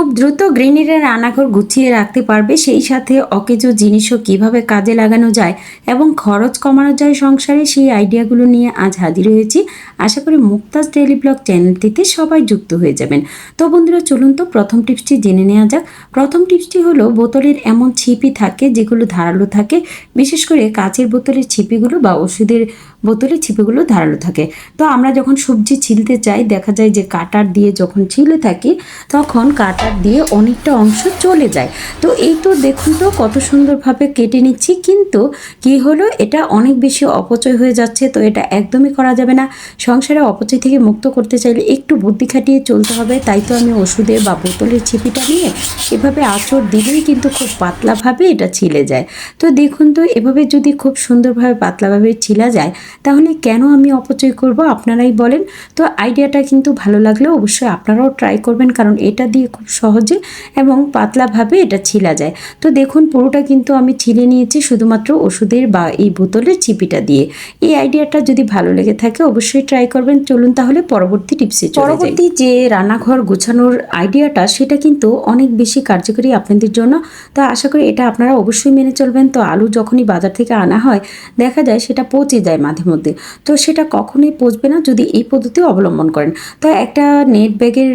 খুব দ্রুত গৃহিণীরা রান্নাঘর গুছিয়ে রাখতে পারবে, সেই সাথে অকেজো জিনিসও কীভাবে কাজে লাগানো যায় এবং খরচ কমানো যায় সংসারে, সেই আইডিয়াগুলো নিয়ে আজ হাজির হয়েছি। আশা করি মুক্তাজ ডেইলি ব্লগ চ্যানেলটিতে সবাই যুক্ত হয়ে যাবেন। তো বন্ধুরা, চলুন তো প্রথম টিপসটি জেনে নেওয়া যাক। প্রথম টিপসটি হলো, বোতলের এমন ছিপি থাকে যেগুলো ধারালো থাকে, বিশেষ করে কাচের বোতলের ছিপিগুলো বা ওষুধের বোতলের ছিপিগুলো ধারালো থাকে। তো আমরা যখন সবজি ছিলতে চাই, দেখা যায় যে কাটার দিয়ে যখন ছিলে থাকি, তখন কাটার দিয়ে অনেকটা অংশ চলে যায়। তো এই তো দেখুন তো কত সুন্দরভাবে কেটে নিচ্ছি। কিন্তু কি হলো? এটা অনেক বেশি অপচয় হয়ে যাচ্ছে। তো এটা একদমই করা যাবে না। সংসারে অপচয় থেকে মুক্ত করতে চাইলে একটু বুদ্ধি খাটিয়ে চলতে হবে। তাই তো আমি ওষুধের বা বোতলের ছিপিটা নিয়ে এভাবে আঁচড় দিলেই কিন্তু খুব পাতলাভাবে এটা ছিলে যায়। তো দেখুন তো, এভাবে যদি খুব সুন্দরভাবে পাতলাভাবে ছিলা যায়, তাহলে কেন আমি অপচয় করব? আপনারাই বলেন। তো আইডিয়াটা কিন্তু ভালো লাগলে অবশ্যই আপনারাও ট্রাই করবেন। কারণ এটা দিয়ে খুব সহজে এবং পাতলাভাবে এটা ছিলা যায়। তো দেখুন, পুরোটা কিন্তু আমি ছিলে নিয়েছি শুধুমাত্র ওষুধের বা এই বোতলের চিপিটা দিয়ে। এই আইডিয়াটা যদি ভালো লেগে থাকে অবশ্যই ট্রাই করবেন। চলুন তাহলে পরবর্তী টিপসে পরবর্তী যে রান্নাঘর গোছানোর আইডিয়াটা, সেটা কিন্তু অনেক বেশি কার্যকরী আপনাদের জন্য। তো আশা করি এটা আপনারা অবশ্যই মেনে চলবেন। তো আলু যখনই বাজার থেকে আনা হয়, দেখা যায় সেটা পচে যায় মাঝে মধ্যে। তো সেটা কখনোই পচবে না, যদি এই পদ্ধতি অবলম্বন করেন। তো একটা নেট ব্যাগের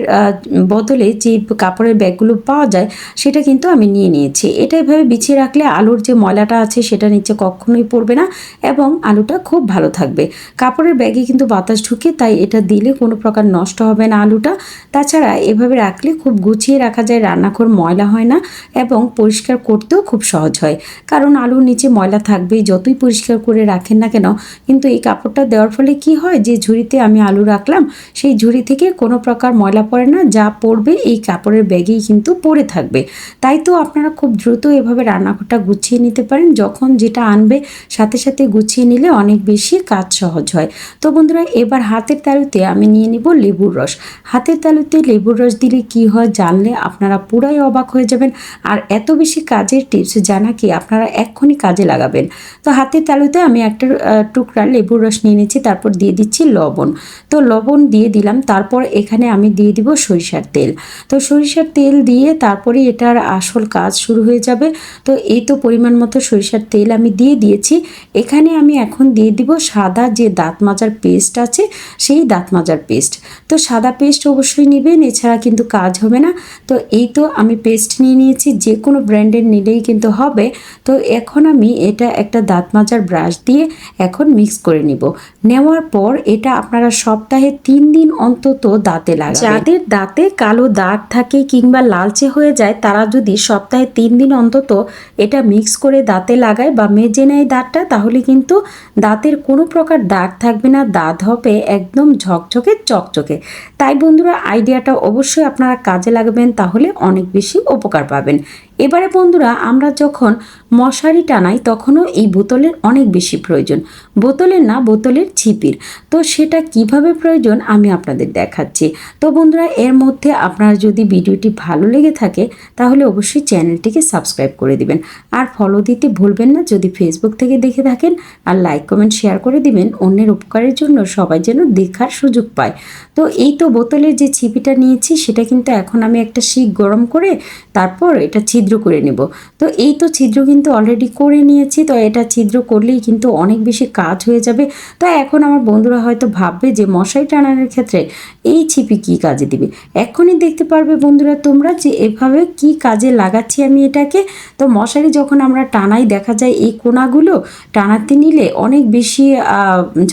বদলে যে কাপড়ের ব্যাগগুলো পাওয়া যায়, সেটা কিন্তু আমি নিয়ে নিয়েছি। এটা এভাবে বিছিয়ে রাখলে আলুর যে ময়লাটা আছে, সেটা নিচে কখনোই পড়বে না এবং আলুটা খুব ভালো থাকবে। কাপড়ের ব্যাগে কিন্তু বাতাস ঢুকে, তাই এটা দিলে কোনো প্রকার নষ্ট হবে না আলুটা। তাছাড়া এভাবে রাখলে খুব গুছিয়ে রাখা যায়, রান্নাঘর ময়লা হয় না এবং পরিষ্কার করতেও খুব সহজ হয়। কারণ আলুর নিচে ময়লা থাকবেই, যতই পরিষ্কার করে রাখেন না কেন, কিন্তু এই কাপড়টা দেওয়ার ফলে কি হয়, যে ঝুড়িতে আমি আলু রাখলাম, সেই ঝুড়ি থেকে কোনো প্রকার ময়লা পড়ে না, যা পড়বে এই কাপড়ের ব্যাগেই কিন্তু পড়ে থাকবে। তাই তো আপনারা খুব দ্রুত এভাবে রান্নাঘরটা গুছিয়ে নিতে পারেন। যখন যেটা আনবে, সাথে সাথে গুছিয়ে নিলে অনেক বেশি কাজ সহজ হয়। তো বন্ধুরা, এবার হাতের তালুতে আমি নিয়ে নিব লেবুর রস। হাতের তালুতে লেবুর রস দিলে কি হয় জানলে আপনারা পুরাই অবাক হয়ে যাবেন। আর এত বেশি কাজের টিপস জানা কি আপনারা এক্ষুনি কাজে লাগাবেন। তো হাতের তালুতে আমি একটা টুকরা লেবুর রস নিয়ে নিচ্ছি, তারপর দিয়ে দিচ্ছি লবণ। তো লবণ দিয়ে দিলাম, তারপর এখানে আমি দিয়ে দিব সরিষার তেল। তো সরিষার তেল দিয়ে তারপরে এটার আসল কাজ শুরু হয়ে যাবে। তো এই তো পরিমাণ মতো সরিষার তেল আমি দিয়ে দিয়েছি। এখানে আমি এখন দিয়ে দিব সাদা যে দাঁত মাজার পেস্ট আছে, সেই দাঁত মাজার পেস্ট। তো সাদা পেস্ট অবশ্যই নেবেন, এছাড়া কিন্তু কাজ হবে না। তো এই তো আমি পেস্ট নিয়ে নিয়েছি, যে কোনো ব্র্যান্ডের নিলেই কিন্তু হবে। তো এখন আমি এটা একটা দাঁত মাজার ব্রাশ দিয়ে এখন মিক্স করে নিব। নেওয়ার পর এটা আপনারা সপ্তাহে তিন দিন অন্তত দাঁতে লাগাবেন। যাদের দাঁতে কালো দাগ থাকে কিংবা লালচে হয়ে যায়, তারা যদি সপ্তাহে তিন দিন অন্তত এটা মিক্স করে দাঁতে লাগায় বা মেজে নেয় দাঁতটা, তাহলে কিন্তু দাঁতের কোনো প্রকার দাগ থাকবে না, দাঁত হবে একদম ঝকঝকে, চকচকে। তাই বন্ধুরা আইডিয়াটা অবশ্যই আপনারা কাজে লাগবেন, তাহলে অনেক বেশি উপকার পাবেন। এবারে বন্ধুরা, আমরা যখন মশারি টানাই, তখনও এই বোতলের অনেক বেশি প্রয়োজন। বোতলের না, বোতলের ছিপির। তো সেটা কীভাবে প্রয়োজন, আমি আপনাদের দেখাচ্ছি। তো বন্ধুরা, এর মধ্যে আপনার যদি ভিডিওটি ভালো লেগে থাকে, তাহলে অবশ্যই চ্যানেলটিকে সাবস্ক্রাইব করে দিবেন। আর ফলো দিতে ভুলবেন না, যদি ফেসবুক থেকে দেখে থাকেন, আর লাইক কমেন্ট শেয়ার করে দিবেন, অন্যের উপকারের জন্য সবাই যেন দেখার সুযোগ পায়। তো এই তো বোতলের যে ছিপিটা নিয়েছি, সেটা কিন্তু এখন আমি একটা শিক গরম করে, তারপর এটা ছিদ্র করে নেব। তো এই তো ছিদ্র কিন্তু অলরেডি করে নিয়েছি, তো এটা ছিদ্র করলেই কিন্তু অনেক বেশি কাজ হয়ে যাবে। তো এখন আমার বন্ধুরা হয়তো ভাববে যে মশাই টানানোর ক্ষেত্রে এই ছিপি কি কাজে দিবে? এখনই দেখতে পারবে বন্ধুরা তোমরা যে এভাবে কি কাজে লাগাচ্ছি আমি এটাকে। তো মশারি যখন আমরা টানাই, দেখা যায় এই কোনাগুলো টানাতে নিলে অনেক বেশি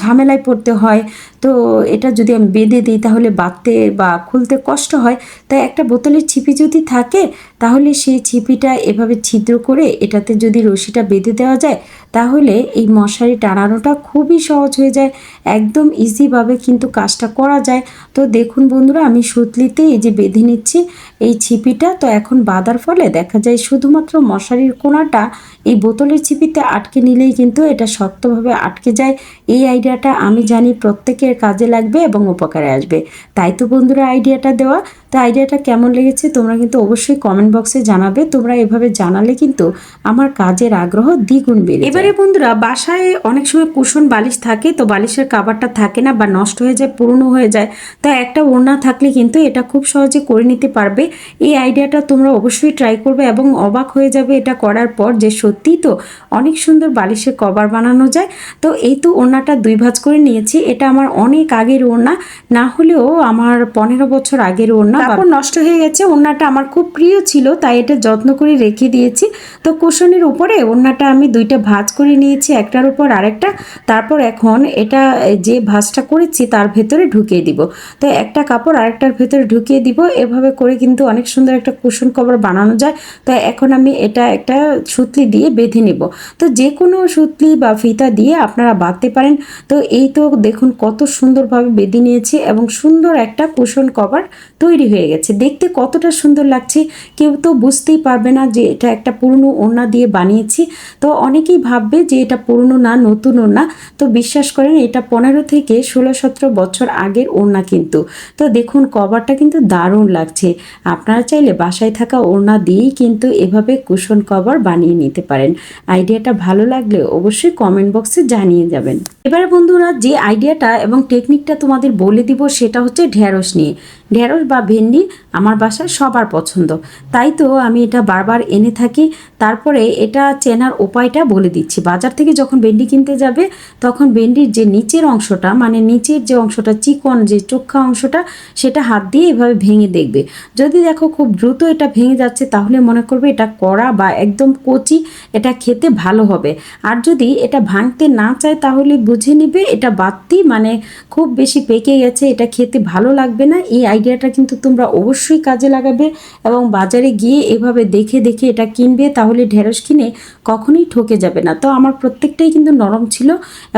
ঝামেলায় পড়তে হয়। তো এটা যদি আমি বেঁধে দিই তাহলে বাঁধতে বা খুলতে কষ্ট হয়, তাই একটা বোতলের ছিপি যদি থাকে তাহলে সেই ছিপিটা এভাবে ছিদ্র করে এটাতে যদি রশিটা বেঁধে দেওয়া যায় তাহলে এই মশারি টানানোটা খুবই সহজ হয়ে যায়, একদম ইজিভাবে কিন্তু কাজটা করা যায়। তো দেখুন বন্ধুরা, আমি সুতলিতে এই যে বেঁধে নিচ্ছি এই ছিপিটা, তো এখন বাঁধার ফলে দেখা যায় শুধুমাত্র মশারির কোনাটা এই বোতলের ছিপিতে আটকে নিলেই কিন্তু এটা শক্তভাবে আটকে যায়। এই আইডিয়াটা আমি জানি প্রত্যেকের কাজে লাগবে এবং উপকারে আসবে। তাই তো বন্ধুরা আইডিয়াটা দেওয়া। তো আইডিয়াটা কেমন লেগেছে তোমরা কিন্তু অবশ্যই কমেন্ট বক্সে জানাবে। তোমরা এভাবে জানালে কিন্তু আমার কাজের আগ্রহ দ্বিগুণ বেড়ে এবারে বন্ধুরা, বাসায় অনেক সময় কুশন বালিশ থাকে, তো বালিশের কাবারটা থাকে না বা নষ্ট হয়ে যায়, পুরনো হয়ে যায়। তো একটা ওড়না থাকলে কিন্তু এটা খুব সহজে করে নিতে পারবে। এই আইডিয়াটা তোমরা অবশ্যই ট্রাই করবে এবং অবাক হয়ে যাবে এটা করার পর যে সত্যিই তো অনেক সুন্দর বালিশের কভার বানানো যায়। তো এই তো ওড়নাটা দুই ভাঁজ করে নিয়েছি, এটা আমার অনেক আগের ওড়না, না হলেও আমার পনেরো বছর আগের ওড়না। কাপড় নষ্ট হয়ে গেছে ওড়নাটা আমার খুব প্রিয় ছিল তাই এটা যত্ন করে রেখে দিয়েছি। তো কুশনের উপরে ওড়নাটা আমি দুইটা ভাঁজ করে নিয়েছি একটার উপর আরেকটা। তারপর এখন এটা যে ভাঁজটা করেছি তার ভেতরে ঢুকিয়ে দিব। তো একটা কাপড় আরেকটার ভেতরে ঢুকিয়ে দিব এভাবে করে কিন্তু অনেক সুন্দর একটা কুশন কভার বানানো যায়। তো এখন আমি এটা একটা সুতলি দিয়ে বেঁধে নেব। তো যে কোনো সুতলি বা ফিতা দিয়ে আপনারা বাঁধতে পারেন। তো এই তো দেখুন কত সুন্দরভাবে বেঁধে নিয়েছি এবং সুন্দর একটা কুশন কভার তৈরি হয়ে গেছে। দেখতে কতটা সুন্দর লাগছে, কেউ তো বুঝতেই পারবে না যে এটা একটা পুরনো ওড়না দিয়ে বানিয়েছি। তো অনেকেই ভাববে যে এটা পুরনো না, নতুন ওড়না। তো বিশ্বাস করেন, এটা পনেরো থেকে ষোলো, সতেরো বছর আগের ওড়না কিন্তু। তো দেখুন, কভারটা কিন্তু দারুণ লাগছে। আপনারা চাইলে বাসায় থাকা ওড়না দিয়েই কিন্তু এভাবে কুশন কভার বানিয়ে নিতে পারেন। আইডিয়াটা ভালো লাগলে অবশ্যই কমেন্ট বক্সে জানিয়ে যাবেন। এবারে বন্ধুরা, যে আইডিয়াটা এবং টেকনিকটা তোমাদের বলে দিব, সেটা হচ্ছে ঢ্যাঁড়স নিয়ে। ঢ্যাঁড়স বা ভেন্ডি আমার বাসায় সবার পছন্দ। তাই তো আমি এটা বারবার এনে থাকি। তারপরে এটা চেনার উপায়টা বলে দিচ্ছি। বাজার থেকে যখন ভেন্ডি কিনতে যাবে, তখন ভেন্ডির যে নিচের অংশটা মানে নিচের যে অংশটা, চিকন যে চোখা অংশটা, সেটা হাত দিয়ে এভাবে ভেঙে দেখবে। যদি দেখো খুব দ্রুত এটা ভেঙে যাচ্ছে, তাহলে মনে করবে এটা কড়া বা একদম কচি, এটা খেতে ভালো হবে। আর যদি এটা ভাঙতে না চায়, তাহলে বুঝে নিবে এটা বাড়তি মানে খুব বেশি পেকে গেছে, এটা খেতে ভালো লাগবে না। এই আইডিয়াটা কিন্তু তোমরা অবশ্যই কাজে লাগাবে এবং বাজারে গিয়ে এভাবে দেখে দেখে এটা কিনবে, তাহলে ঢেঁড়স কিনে কখনোই ঠকে যাবে না। তো আমার প্রত্যেকটাই কিন্তু নরম ছিল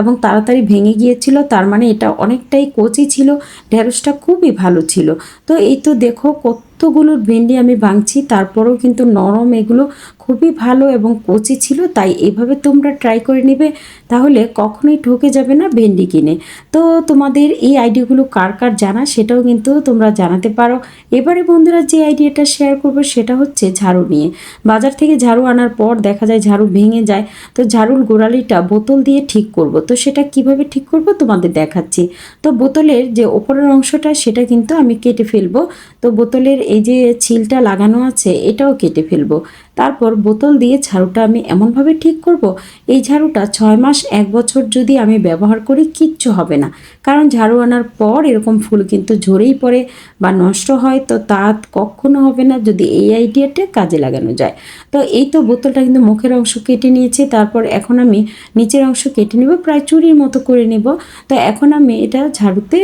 এবং তাড়াতাড়ি ভেঙে গিয়েছিল, তার মানে এটা অনেকটাই কচি ছিল, ঢেঁড়সটা খুবই ভালো ছিল। তো এই তো দেখো কত কতগুলো ভেন্ডি আমি ভাঙছি, তারপরেও কিন্তু নরম এগুলো খুবই ভালো এবং কচি ছিল, তাই এভাবে তোমরা ট্রাই করে নেবে, তাহলে কখনোই ঠকে যাবে না ভেন্ডি কিনে। তো তোমাদের এই আইডিয়াগুলো কার কার জানা সেটাও কিন্তু তোমরা জানাতে পারো। এবারে বন্ধুরা যে আইডিয়াটা শেয়ার করব সেটা হচ্ছে ঝাড়ু নিয়ে। বাজার থেকে ঝাড়ু আনার পর দেখা যায় ঝাড়ু ভেঙে যায়, তো ঝাড়ুর গোড়ালিটা বোতল দিয়ে ঠিক করব। তো সেটা কীভাবে ঠিক করব তোমাদের দেখাচ্ছি। তো বোতলের যে ওপরের অংশটা সেটা কিন্তু আমি কেটে ফেলব। তো বোতলের এই যে ছিলটা লাগানো আছে, এটাও কেটে ফেলব। তারপর বোতল দিয়ে ঝাড়ুটা আমি এমনভাবে ঠিক করব, এই ঝাড়ুটা ছয় মাস, এক বছর যদি আমি ব্যবহার করি কিচ্ছু হবে না। কারণ ঝাড়ু আনার পর এরকম ফুল কিন্তু ঝরেই পড়ে বা নষ্ট হয়, তো তা কখনো হবে না যদি এই আইডিয়াটা কাজে লাগানো যায়। তো এই তো বোতলটা কিন্তু মুখের অংশ কেটে নিয়েছি, তারপর এখন আমি নিচের অংশ কেটে নেব, প্রায় চুরির মতো করে নেব। তো এখন আমি এটা ঝাড়ুতে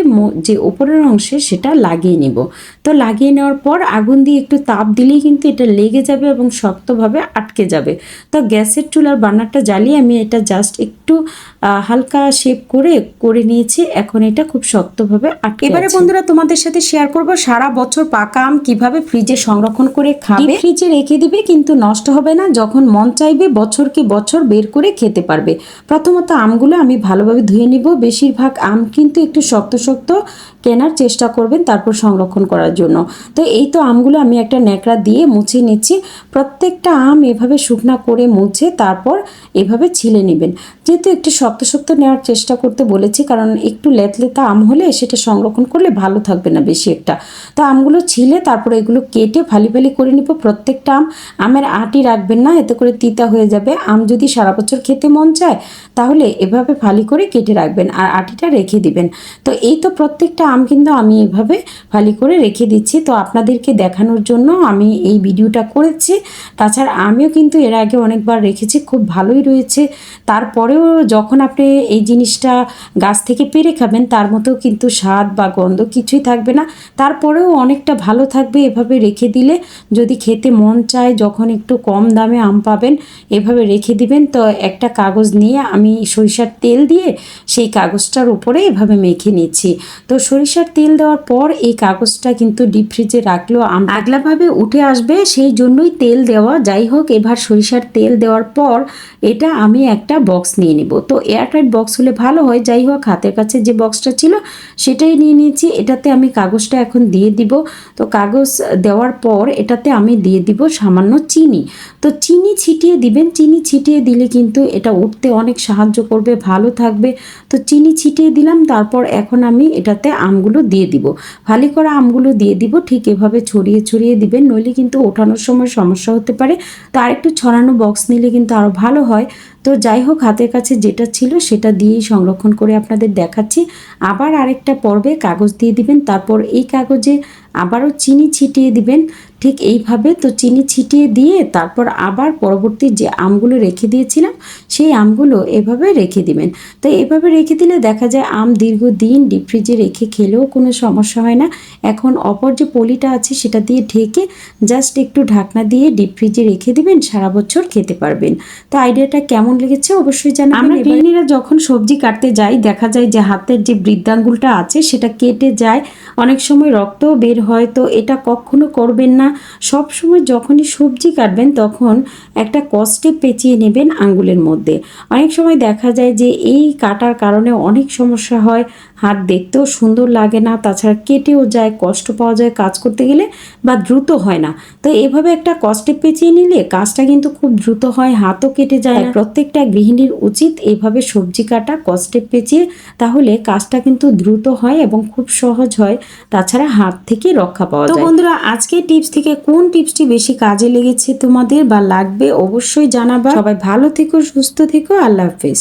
যে ওপরের অংশে সেটা লাগিয়ে নেব। তো লাগিয়ে নেওয়ার পর আগুন দিয়ে একটু তাপ দিলেই কিন্তু এটা লেগে যাবে এবং শক্তভাবে আটকে যাবে। তো গ্যাসের চুলার বার্নারটা জ্বালিয়ে আমি এটা জাস্ট একটু হালকা শেপ করে করে নিয়েছি। এখন এটা খুব শক্তভাবে আটকে এবারে বন্ধুরা তোমাদের সাথে শেয়ার করব সারা বছর পাকা আম কীভাবে ফ্রিজে সংরক্ষণ করে খাবে। ফ্রিজে রেখে দিবে কিন্তু নষ্ট হবে না। যখন মন চাইবে বছর কি বছর বের করে খেতে পারবে। প্রথমত আমগুলো আমি ভালোভাবে ধুয়ে নিব। বেশিরভাগ আম কিন্তু একটু শক্ত শক্ত কেনার চেষ্টা করবেন তারপর সংরক্ষণ করার জন্য। তো এই তো আমগুলো আমি একটা ন্যাকড়া দিয়ে মুছে নিচ্ছি। প্রত্যেকটা আম এভাবে শুকনা করে মুছে তারপর এভাবে ছিলে নেবেন। যেহেতু একটু শক্ত শক্ত নেওয়ার চেষ্টা করতে বলেছি, কারণ একটু লেতলেতা আম হলে সেটা সংরক্ষণ করলে ভালো থাকবে না বেশি একটা। তো আমগুলো ছিলে তারপরে এগুলো কেটে ফালি ফালি করে নিব। প্রত্যেকটা আম, আমের আটি রাখবেন না, এতে করে তিতা হয়ে যাবে। আম যদি সারা বছর খেতে মন চায়, তাহলে এভাবে ফালি করে কেটে রাখবেন আর আটিটা রেখে দিবেন। তো এই তো প্রত্যেকটা আম কিন্তু আমি এভাবে ফালি করে রেখে দিচ্ছি। তো আপনাদেরকে দেখানোর জন্য আমি এই ভিডিওটা করেছি। তাছাড়া আমিও কিন্তু এর আগে অনেকবার রেখেছি, খুব ভালোই রয়েছে। তারপরেও যখন আপনি এই জিনিসটা গাছ থেকে পেরে খাবেন, তার মতো কিন্তু স্বাদ বা গন্ধ কিছুই থাকবে না। তারপরেও অনেকটা ভালো থাকবে এভাবে রেখে দিলে। যদি খেতে মন চায়, যখন একটু কম দামে আম পাবেন, এভাবে রেখে দিবেন। তো একটা কাগজ নিয়ে আমি সরিষার তেল দিয়ে সেই কাগজটার উপরে এভাবে মেখে নিচ্ছি। তো সরিষার তেল দেওয়ার পর এই কাগজটা কিন্তু ডিপ ফ্রিজে রাখলেও আগলাভাবে উঠে আসবে, সেই জন্যই তেল দেওয়া। যাই হোক, এবার সরিষার তেল দেওয়ার পর এটা আমি একটা বক্স নিয়ে নিব। তো এয়ারটাইট বক্স হলে ভালো হয়। যাই হোক, হাতের কাছে যে বক্সটা ছিল, সেটাই নিয়ে নিয়েছি। এটাতে আমি কাগজটা এখন দিয়ে দিব। তো কাগজ দেওয়ার পর এটাতে আমি দিয়ে দিব সামান্য চিনি। তো চিনি ছিটিয়ে দিবেন। চিনি ছিটিয়ে দিলে কিন্তু এটা উঠতে অনেক সাহায্য করবে, ভালো থাকবে। তো চিনি ছিটিয়ে দিলাম। তারপর এখন আমি এটাতে আমগুলো দিয়ে দিব। ভালি করা আমগুলো দিয়ে দিব, ঠিক এভাবে ছড়িয়ে ছড়িয়ে দিবেন, নইলে কিন্তু ওঠানোর সময় সমস্যা হতে পারে। তো আরেকটু ছড়ানো বক্স নিলে কিন্তু আরও ভালো হয়। তো যাই হোক, হাতের কাছে যেটা ছিল সেটা দিয়েই সংরক্ষণ করে আপনাদের দেখাচ্ছি। আবার আরেকটা পর্বে কাগজ দিয়ে দিবেন, তারপর এই কাগজে আবারও চিনি ছিটিয়ে দিবেন। ঠিক এইভাবে তো চিনি ছিটিয়ে দিয়ে তারপর আবার পরবর্তী যে আমগুলো রেখে দিয়েছিলাম, সেই আমগুলো এভাবে রেখে দিবেন। তো এভাবে রেখে দিলে দেখা যায় আম দীর্ঘদিন ডিপ ফ্রিজে রেখে খেলেও কোনো সমস্যা হয় না। এখন অপর যে পলিটা আছে সেটা দিয়ে ঢেকে জাস্ট একটু ঢাকনা দিয়ে ডিপ ফ্রিজে রেখে দিবেন, সারা বছর খেতে পারবেন। তো আইডিয়াটা কেমন লেগেছে অবশ্যই জানাবেন। আমরা গৃহিণীরা যখন সবজি কাটতে যাই দেখা যায় যে হাতের যে বৃদ্ধাঙ্গুলটা আছে সেটা কেটে যায়। অনেক সময় রক্ত বের হয় তো এটা কখনো করবেন না। সব সময় যখনই সবজি কাটবেন তখন একটা কষ্টে পেঁচিয়ে নেবেন আঙ্গুলের মধ্যে। অনেক সময় দেখা যায় যে এই কাটার কারণে অনেক সমস্যা হয় হাত দেখতেও সুন্দর লাগে না তাছাড়া কেটেও যায় কষ্ট পাওয়া যায় কাজ করতে গেলে বা দ্রুত হয় না। তো এভাবে একটা কষ্টে পেঁচিয়ে নিলে কাজটা কিন্তু খুব দ্রুত হয় হাতও কেটে যায় প্রত্যেকটা গৃহিণীর উচিত এইভাবে সবজি কাটা কষ্টে পেঁচিয়ে তাহলে কাজটা কিন্তু দ্রুত হয় এবং খুব সহজ হয় তাছাড়া হাত থেকে রক্ষা পাওয়া যায়। তো বন্ধুরা আজকে টিপস থেকে কোন টিপসটি বেশি কাজে লেগেছে তোমাদের বা লাগবে অবশ্যই জানাবা। সবাই ভালো থেকো সুস্থ থেকো আল্লাহ হাফেজ।